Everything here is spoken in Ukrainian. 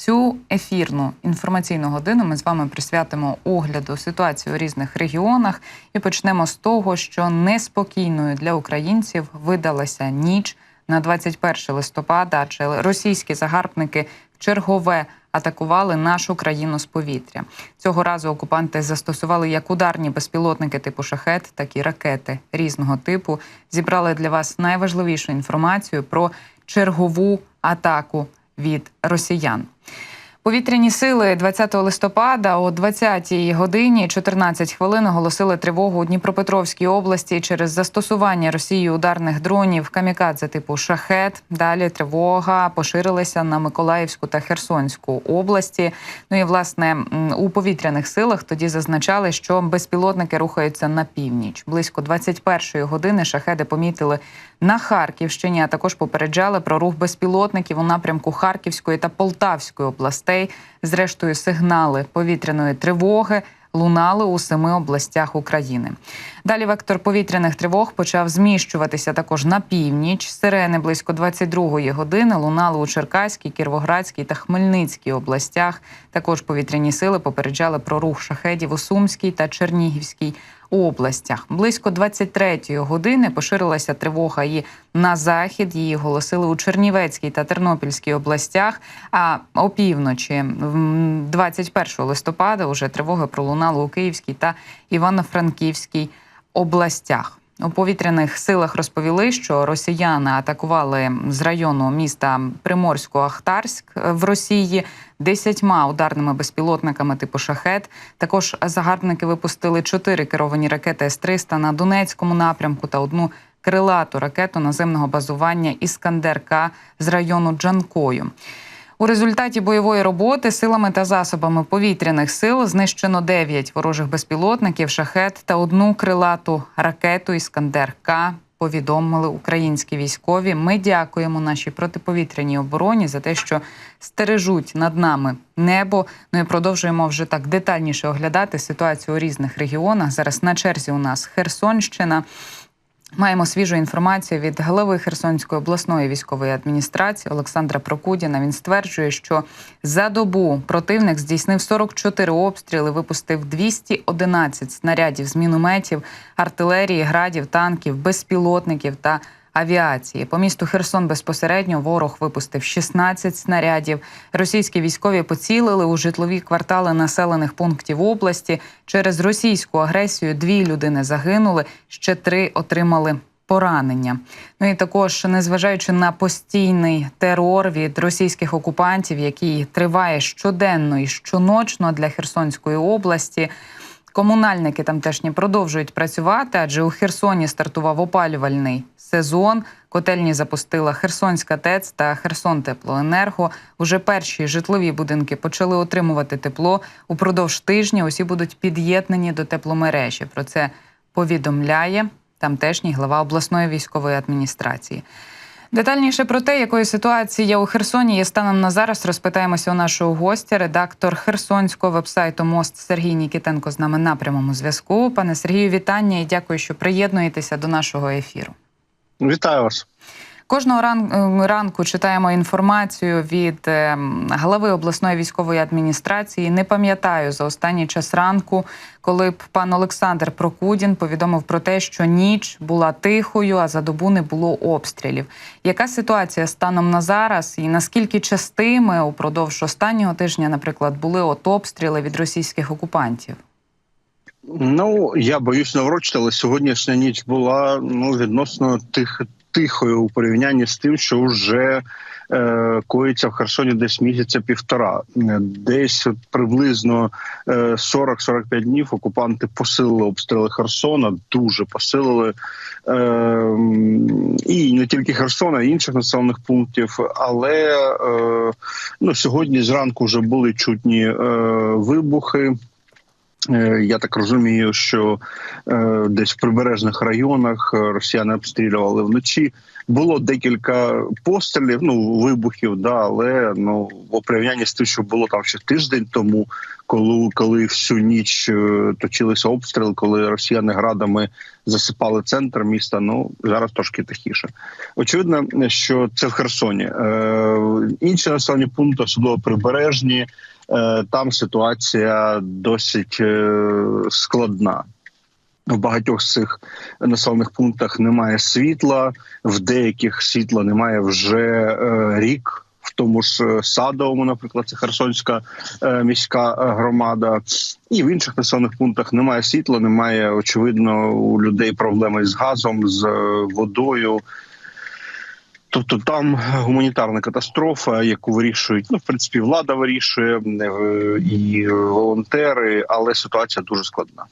Цю ефірну інформаційну годину ми з вами присвятимо огляду ситуації у різних регіонах і почнемо з того, що неспокійною для українців видалася ніч на 21 листопада, адже російські загарбники чергове атакували нашу країну з повітря. Цього разу окупанти застосували як ударні безпілотники типу шахет, так і ракети різного типу. Зібрали для вас найважливішу інформацію про чергову атаку від росіян. Повітряні сили 20 листопада о 20 годині 14 хвилин оголосили тривогу у Дніпропетровській області через застосування Росією ударних дронів камікадзе типу шахет. Далі тривога поширилася на Миколаївську та Херсонську області. Ну і власне у повітряних силах тоді зазначали, що безпілотники рухаються на північ. Близько 21 години шахеди помітили на Харківщині. А також попереджали про рух безпілотників у напрямку Харківської та Полтавської областей. Зрештою, сигнали повітряної тривоги лунали у семи областях України. Далі вектор повітряних тривог почав зміщуватися також на північ. Сирени близько 22-ї години лунали у Черкаській, Кіровоградській та Хмельницькій областях. Також повітряні сили попереджали про рух шахедів у Сумській та Чернігівській областях. Близько 23-ї години поширилася тривога і на захід. Її оголосили у Чернівецькій та Тернопільській областях. А опівночі, 21 листопада, уже тривоги пролунали у Київській та Івано-Франківській областях. У повітряних силах розповіли, що росіяни атакували з району міста Приморсько-Ахтарськ в Росії десятьма ударними безпілотниками типу шахет. Також загарбники випустили чотири керовані ракети С-300 на Донецькому напрямку та одну крилату ракету наземного базування Іскандер-К з району Джанкою. У результаті бойової роботи силами та засобами повітряних сил знищено 9 ворожих безпілотників, шахет та одну крилату ракету Іскандер К. Повідомили українські військові. Ми дякуємо нашій протиповітряній обороні за те, що стережуть над нами небо. Ну і продовжуємо вже так детальніше оглядати ситуацію у різних регіонах. Зараз на черзі у нас Херсонщина. Маємо свіжу інформацію від голови Херсонської обласної військової адміністрації Олександра Прокудіна. Він стверджує, що за добу противник здійснив 44 обстріли, випустив 211 снарядів з мінометів, артилерії, градів, танків, безпілотників та авіації. По місту Херсон безпосередньо ворог випустив 16 снарядів. Російські військові поцілили у житлові квартали населених пунктів області. Через російську агресію дві людини загинули, ще три отримали. Поранення, ну і також незважаючи на постійний терор від російських окупантів, який триває щоденно і щоночно для Херсонської області. Комунальники тамтешні продовжують працювати, адже у Херсоні стартував опалювальний сезон. Котельні запустила Херсонська ТЕЦ та Херсон Теплоенерго. Уже перші житлові будинки почали отримувати тепло. Упродовж тижня усі будуть під'єднані до тепломережі. Про це повідомляє тамтешній глава обласної військової адміністрації. Детальніше про те, якою є у Херсоні є станом на зараз, розпитаємося у нашого гостя, редактор Херсонського вебсайту Мост Сергій Нікітенко з нами на прямому зв'язку. Пане Сергію, вітання і дякую, що приєднуєтеся до нашого ефіру. Вітаю вас. Кожного ран- ранку читаємо інформацію від е, голови обласної військової адміністрації. Не пам'ятаю за останній час ранку, коли б пан Олександр Прокудін повідомив про те, що ніч була тихою, а за добу не було обстрілів. Яка ситуація станом на зараз, і наскільки частими упродовж останнього тижня, наприклад, були от обстріли від російських окупантів? Ну я боюсь наврочити, але сьогоднішня ніч була ну відносно тих тихою у порівнянні з тим, що вже е, коїться в Херсоні десь місяця півтора. Десь приблизно е, 40-45 днів окупанти посилили обстріли Херсона, дуже посилили. Е, і не тільки Херсона, й інших населених пунктів. Але е, ну сьогодні зранку вже були чутні е, вибухи. Е, Я так розумію, що е, десь в прибережних районах е, росіяни обстрілювали вночі. Було декілька пострілів, ну вибухів, да, але ну в порівнянні з тим, що було там ще тиждень тому, коли коли всю ніч точилися обстріли, коли росіяни градами засипали центр міста. Ну зараз трошки тихіше. Очевидно, що це в Херсоні. Е, інші населені пункти, особливо прибережні, там ситуація досить е, складна. В багатьох з цих населених пунктах немає світла, в деяких світла немає вже е, рік. В тому ж е, садовому, наприклад, це Херсонська е, міська е, громада, і в інших населених пунктах немає світла, немає очевидно у людей проблеми з газом, з е, водою. Тобто там гуманітарна катастрофа, яку вирішують, ну в принципі, влада вирішує е, і волонтери, але ситуація дуже складна.